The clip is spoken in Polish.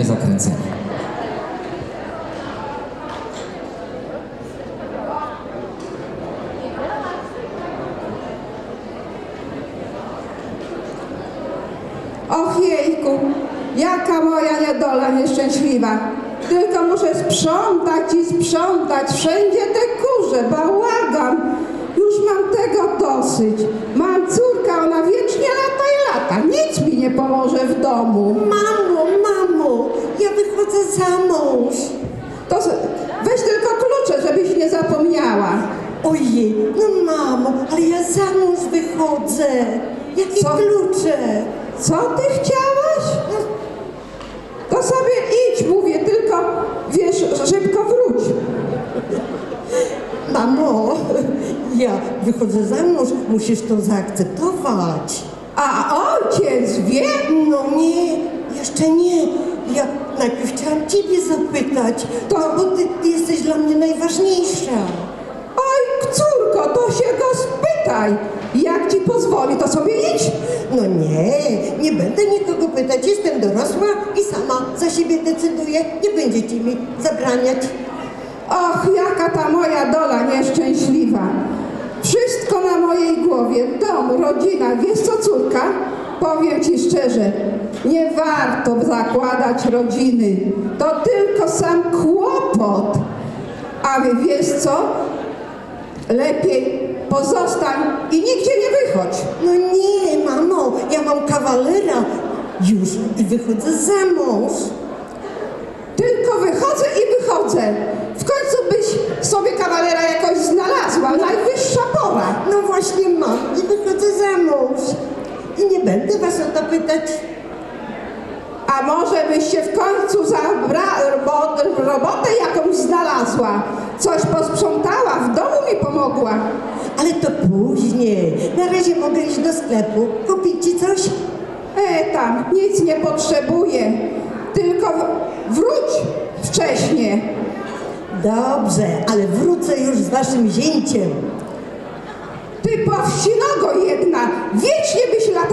nie zakręceni. Och jejku, jaka moja niedola nieszczęśliwa. Tylko muszę sprzątać i sprzątać, wszędzie te kurze, bałagan. Już mam tego dosyć. Mam córkę, ona wiecznie lata i lata. Nic mi nie pomoże w domu. Za mąż. To weź tylko klucze, żebyś nie zapomniała. Ojej, no mamo, ale ja za mąż wychodzę. Jakie Co? klucze? Co ty chciałaś? To sobie idź, mówię, tylko wiesz, szybko wróć. Mamo, ja wychodzę za mąż, musisz to zaakceptować. A ojciec wie? No nie, jeszcze nie. Ja najpierw chciałam ciebie zapytać, To- bo ty, ty jesteś dla mnie najważniejsza. Oj, córko, to się go spytaj. Jak ci pozwoli, to sobie idź. No nie, nie będę nikogo pytać, jestem dorosła i sama za siebie decyduję, nie będziecie mi zabraniać. Och, jaka ta moja dola nieszczęśliwa. Głowie. Dom, rodzina. Wiesz co, córka? Powiem ci szczerze, nie warto zakładać rodziny. To tylko sam kłopot. A wiesz co? Lepiej pozostań i nigdzie nie wychodź. No nie, mamo, ja mam kawalera już i wychodzę za mąż. Tylko wychodzę i wychodzę. W końcu byś sobie kawalera jakoś znalazła. Najwyższa pora. No właśnie mam i wychodzę za mąż. I nie będę was o to pytać. A może byś się w końcu za bra- robo- robotę jakąś znalazła? Coś posprzątała, w domu mi pomogła. Ale to później. Na razie mogę iść do sklepu, kupić ci coś. E, tam, nic nie potrzebuję. Tylko wróć wcześnie. Dobrze, ale wrócę już z waszym zięciem. Ty powsinogo jedna, wiecznie byś. Dziękujemy.